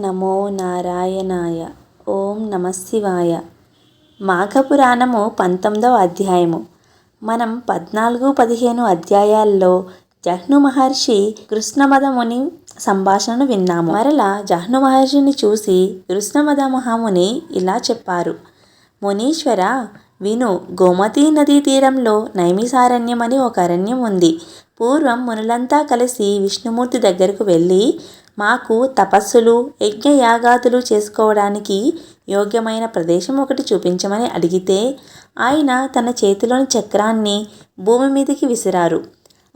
నమో నారాయణాయ. ఓం నమశివాయ మాఘపురాణము పంతొమ్మిదవ అధ్యాయము. మనం పద్నాలుగు పదిహేను అధ్యాయాల్లో జహ్ను మహర్షి కృష్ణమదముని సంభాషణను విన్నాము. మరలా జహ్ను మహర్షిని చూసి కృష్ణమద మహాముని ఇలా చెప్పారు. మునీశ్వర విను గోమతీ నదీ తీరంలో నైమిసారణ్యం అని ఒక అరణ్యం ఉంది. పూర్వం మునులంతా కలిసి విష్ణుమూర్తి దగ్గరకు వెళ్ళి మాకు తపస్సులు యజ్ఞయాగాదులు చేసుకోవడానికి యోగ్యమైన ప్రదేశం ఒకటి చూపించమని అడిగితే ఆయన తన చేతిలోని చక్రాన్ని భూమి మీదకి విసిరారు.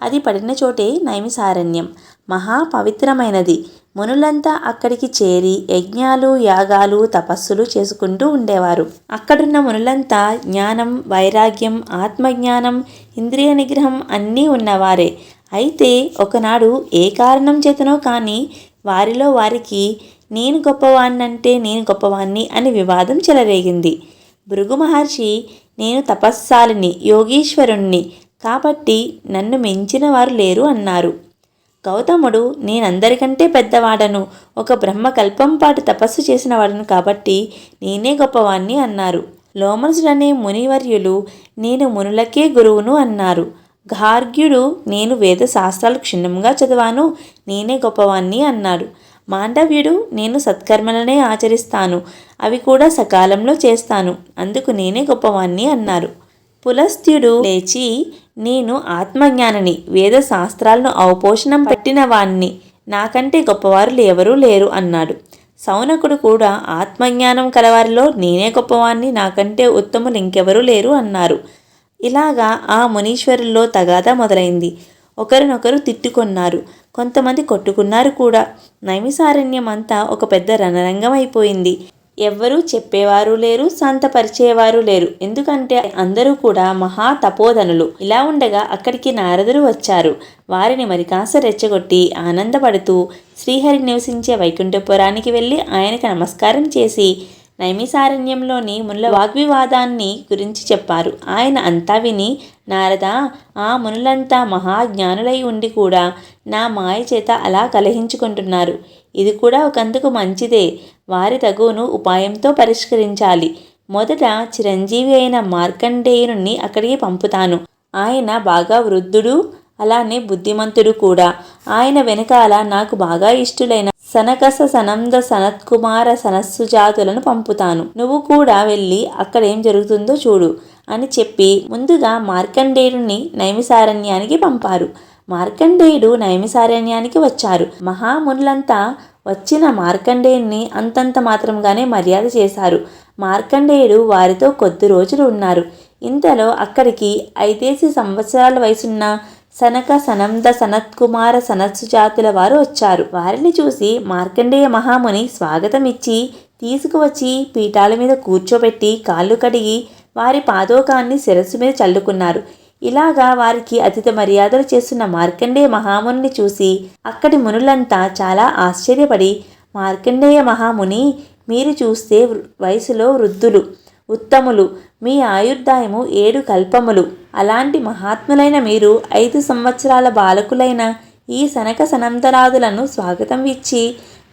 అది పడిన చోటే నైమిసారణ్యం. మహా పవిత్రమైనది. మునులంతా అక్కడికి చేరి యజ్ఞాలు యాగాలు తపస్సులు చేసుకుంటూ ఉండేవారు. అక్కడున్న మునులంతా జ్ఞానం వైరాగ్యం ఆత్మజ్ఞానం ఇంద్రియ నిగ్రహం అన్నీ ఉన్నవారే. అయితే ఒకనాడు ఏ కారణం చేతనో కానీ వారిలో వారికి నేను గొప్పవాణ్ణంటే నేను గొప్పవాణ్ణి అని వివాదం చెలరేగింది. భృగు మహర్షి నేను తపస్సాలిని యోగీశ్వరుణ్ణి కాబట్టి నన్ను మించిన వారు లేరు అన్నారు. గౌతముడు నేనందరికంటే పెద్దవాడను ఒక బ్రహ్మకల్పం పాటు తపస్సు చేసిన వాడను కాబట్టి నేనే గొప్పవాణ్ణి అన్నారు. లోమసుడనే మునివర్యులు నేను మునులకే గురువును అన్నారు. గార్గ్యుడు నేను వేద శాస్త్రాలు క్షుణ్ణంగా చదివాను నేనే గొప్పవాణ్ణి అన్నాడు. మాండవ్యుడు నేను సత్కర్మలనే ఆచరిస్తాను అవి కూడా సకాలంలో చేస్తాను అందుకు నేనే గొప్పవాణ్ణి అన్నారు. పులస్త్యుడు లేచి నేను ఆత్మజ్ఞానిని వేద శాస్త్రాలను అవపోషణం పట్టిన వాణ్ణి నాకంటే గొప్పవారు ఎవరూ లేరు అన్నాడు. సౌనకుడు కూడా ఆత్మజ్ఞానం కలవారిలో నేనే గొప్పవాణ్ణి నాకంటే ఉత్తములు ఇంకెవరూ లేరు అన్నారు. ఇలాగా ఆ మునీశ్వరుల్లో తగాదా మొదలైంది. ఒకరినొకరు తిట్టుకొన్నారు. కొంతమంది కొట్టుకున్నారు కూడా. నైమిసారణ్యం అంతా ఒక పెద్ద రణరంగం అయిపోయింది ఎవ్వరూ చెప్పేవారు లేరు సంతపరిచేవారు లేరు. ఎందుకంటే అందరూ కూడా మహా తపోధనులు. ఇలా ఉండగా అక్కడికి నారదులు వచ్చారు. వారిని మరి కాస్త రెచ్చగొట్టి ఆనందపడుతూ శ్రీహరి నివసించే వైకుంఠపురానికి వెళ్ళి ఆయనకు నమస్కారం చేసి నైమిసారణ్యంలోని మునుల వాగ్వివాదాన్ని గురించి చెప్పారు. ఆయన అంతా విని నారద ఆ మునులంతా మహాజ్ఞానులై ఉండి కూడా నా మాయ చేత అలా కలహించుకుంటున్నారు. ఇది కూడా ఒకందుకు మంచిదే. వారి తగును ఉపాయంతో పరిష్కరించాలి. మొదట చిరంజీవి అయిన మార్కండేయుని అక్కడికి పంపుతాను. ఆయన బాగా వృద్ధుడు అలానే బుద్ధిమంతుడు కూడా. ఆయన వెనకాల నాకు బాగా ఇష్టులైన సనకస సనంద సనత్కుమార సనస్సు జాతులను పంపుతాను. నువ్వు కూడా వెళ్ళి అక్కడ ఏం జరుగుతుందో చూడు అని చెప్పి ముందుగా మార్కండేయుడిని నైమిసారణ్యానికి పంపారు. మార్కండేయుడు నైమిసారణ్యానికి వచ్చారు. మహామునులంతా వచ్చిన మార్కండేయుని అంతంత మాత్రంగానే మర్యాద చేశారు. మార్కండేయుడు వారితో కొద్ది రోజులు ఉన్నారు. ఇంతలో అక్కడికి ఐదేసి సంవత్సరాల వయసున్న సనక సనంద సనత్కుమార సనత్సు జాతుల వారు వచ్చారు. వారిని చూసి మార్కండేయ మహాముని స్వాగతం ఇచ్చి తీసుకువచ్చి పీఠాల మీద కూర్చోబెట్టి కాళ్ళు కడిగి వారి పాదోకాన్ని శిరస్సు మీద చల్లుకున్నారు. ఇలాగా వారికి అతిథి మర్యాదలు చేస్తున్న మార్కండేయ మహాముని చూసి అక్కడి మునులంతా చాలా ఆశ్చర్యపడి మార్కండేయ మహాముని మీరు చూస్తే వయసులో వృద్ధులు ఉత్తములు మీ ఆయుర్దాయము ఏడు కల్పములు. అలాంటి మహాత్ములైన మీరు ఐదు సంవత్సరాల బాలకులైన ఈ సనక సనంతరాదులను స్వాగతం ఇచ్చి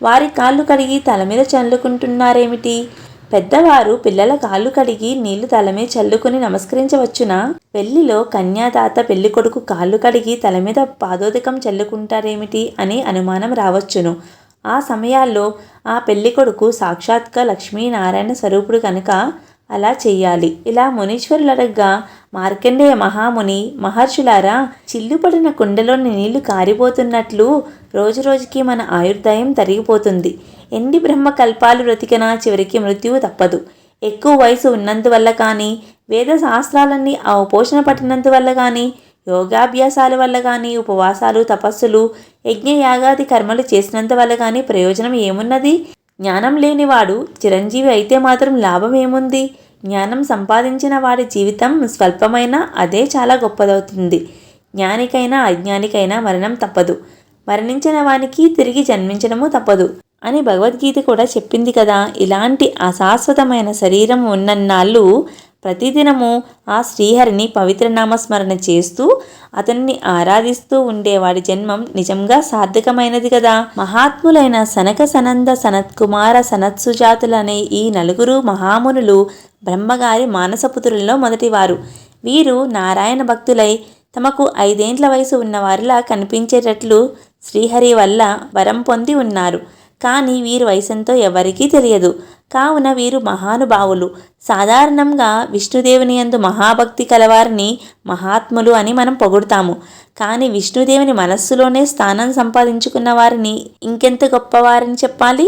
వారి కాళ్ళు కడిగి తల మీద చల్లుకుంటున్నారేమిటి? పెద్దవారు పిల్లల కాళ్ళు కడిగి నీళ్ళు తలమే చల్లుకుని నమస్కరించవచ్చునా? పెళ్ళిలో కన్యాదాత పెళ్ళి కొడుకు కాళ్ళు కడిగి తల మీద పాదోదకం చల్లుకుంటారేమిటి అనే అనుమానం రావచ్చును. ఆ సమయాల్లో ఆ పెళ్ళి కొడుకు సాక్షాత్గా లక్ష్మీనారాయణ స్వరూపుడు కనుక అలా చెయ్యాలి. ఇలా మునీశ్వరులడగ్గా మార్కండేయ మహాముని మహర్షులారా చిల్లుపడిన కుండలోని నీళ్ళు కారిపోతున్నట్లు రోజురోజుకి మన ఆయుర్దాయం తరిగిపోతుంది. ఎన్ని బ్రహ్మ కల్పాలు బ్రతికినా చివరికి మృత్యువు తప్పదు. ఎక్కువ వయసు ఉన్నందువల్ల కానీ వేద శాస్త్రాలన్నీ అవపోషణ పట్టినందువల్ల కానీ యోగాభ్యాసాల వల్ల కానీ ఉపవాసాలు తపస్సులు యజ్ఞయాగాది కర్మలు చేసినంత వల్ల కానీ ప్రయోజనం ఏమున్నది? జ్ఞానం లేనివాడు చిరంజీవి అయితే మాత్రం లాభం ఏముంది జ్ఞానం సంపాదించిన వాడి జీవితం స్వల్పమైనా అదే చాలా గొప్పదవుతుంది. జ్ఞానికైనా అజ్ఞానికైనా మరణం తప్పదు. మరణించిన వానికి తిరిగి జన్మించడము తప్పదు అని భగవద్గీత కూడా చెప్పింది కదా. ఇలాంటి అశాశ్వతమైన శరీరం ఉన్నన్నాళ్ళు ప్రతిదినము ఆ శ్రీహరిని పవిత్ర నామస్మరణ చేస్తూ అతన్ని ఆరాధిస్తూ ఉండేవాడి జన్మం నిజంగా సార్థకమైనది కదా. మహాత్ములైన సనక సనంద సనత్కుమార సనత్సుజాతులనే ఈ నలుగురు మహామునులు బ్రహ్మగారి మానసపుత్రులలో మొదటివారు. వీరు నారాయణ భక్తులై తమకు ఐదేండ్ల వయసు ఉన్నవారిలా కనిపించేటట్లు శ్రీహరి వల్ల వరం పొంది ఉన్నారు. కానీ వీరి వయసంతో ఎవరికీ తెలియదు. కావున వీరు మహానుభావులు. సాధారణంగా విష్ణుదేవుని యందు మహాభక్తి కలవారిని మహాత్ములు అని మనం పొగుడుతాము. కానీ విష్ణుదేవుని మనస్సులోనే స్థానం సంపాదించుకున్న వారిని ఇంకెంత గొప్పవారని చెప్పాలి?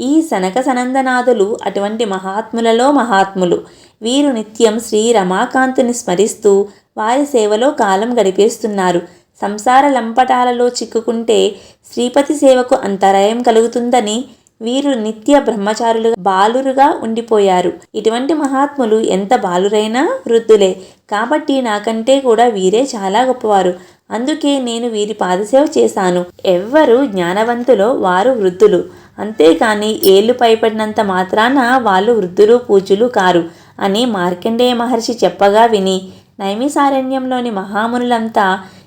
ఈ సనక సనందనాథులు అటువంటి మహాత్ములలో మహాత్ములు. వీరు నిత్యం శ్రీ రమాకాంతుని స్మరిస్తూ వారి సేవలో కాలం గడిపేస్తున్నారు. సంసార లంపటాలలో చిక్కుకుంటే శ్రీపతి సేవకు అంతరాయం కలుగుతుందని వీరు నిత్య బ్రహ్మచారులు బాలురుగా ఉండిపోయారు. ఇటువంటి మహాత్ములు ఎంత బాలురైనా వృద్ధులే. కాబట్టి నాకంటే కూడా వీరే చాలా గొప్పవారు. అందుకే నేను వీరి పాదసేవ చేశాను. ఎవ్వరు జ్ఞానవంతులో వారు వృద్ధులు. అంతేకాని ఏళ్ళు పైపడినంత మాత్రాన వాళ్ళు వృద్ధులు పూజలు కారు అని మార్కండేయ మహర్షి చెప్పగా విని నైమిసారణ్యంలోని మహామునులంతా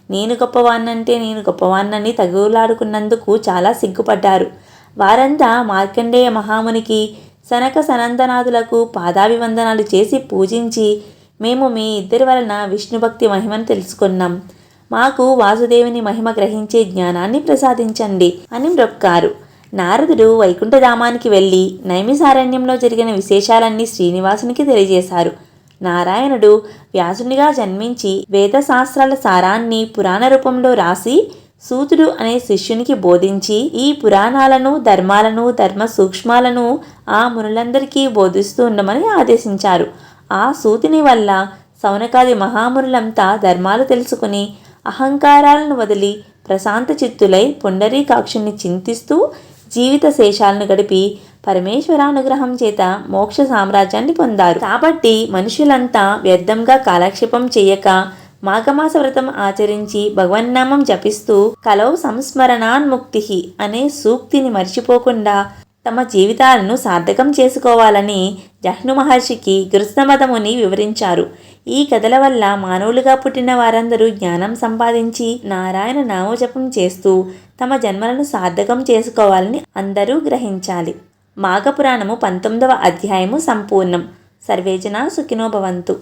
నేను గొప్పవాన్నంటే నేను గొప్పవాన్నని తగులాడుకున్నందుకు చాలా సిగ్గుపడ్డారు. వారంతా మార్కండేయ మహామునికి సనక సనందనాథులకు పాదాభివందనాలు చేసి పూజించి మేము మీ ఇద్దరి వలన విష్ణుభక్తి మహిమను తెలుసుకున్నాం. మాకు వాసుదేవుని మహిమ గ్రహించే జ్ఞానాన్ని ప్రసాదించండి అని మ్రొక్కారు. నారదుడు వైకుంఠధామానికి వెళ్ళి నైమిసారణ్యంలో జరిగిన విశేషాలన్నీ శ్రీనివాసునికి తెలియజేశారు. నారాయణుడు వ్యాసునిగా జన్మించి వేదశాస్త్రాల సారాన్ని పురాణ రూపంలో రాసి సూతుడు అనే శిష్యునికి బోధించి ఈ పురాణాలను ధర్మాలను ధర్మ సూక్ష్మాలను ఆ మునులందరికీ బోధిస్తూ ఉండమని ఆదేశించారు. ఆ సూతిని వల్ల సౌనకాది మహామునులంతా ధర్మాలు తెలుసుకుని అహంకారాలను వదిలి ప్రశాంత చిత్తులై పుండరీకాక్షుని చింతిస్తూ జీవిత శేషాలను గడిపి పరమేశ్వరానుగ్రహం చేత మోక్ష సామ్రాజ్యాన్ని పొందారు. కాబట్టి మనుషులంతా వ్యర్థంగా కాలక్షేపం చేయక మాఘమాస వ్రతం ఆచరించి భగవన్నామం జపిస్తూ కలౌ సంస్మరణాన్ముక్తి అనే సూక్తిని మర్చిపోకుండా తమ జీవితాలను సార్థకం చేసుకోవాలని జహ్ను మహర్షికి కృష్ణమతముని వివరించారు. ఈ కథల వల్ల మానవులుగా పుట్టిన వారందరూ జ్ఞానం సంపాదించి నారాయణ నామజపం చేస్తూ తమ జన్మలను సార్థకం చేసుకోవాలని అందరూ గ్రహించాలి. మాఘపురాణము పంతొమ్మిదవ అధ్యాయము సంపూర్ణం. సర్వేజన సుఖినోభవంతు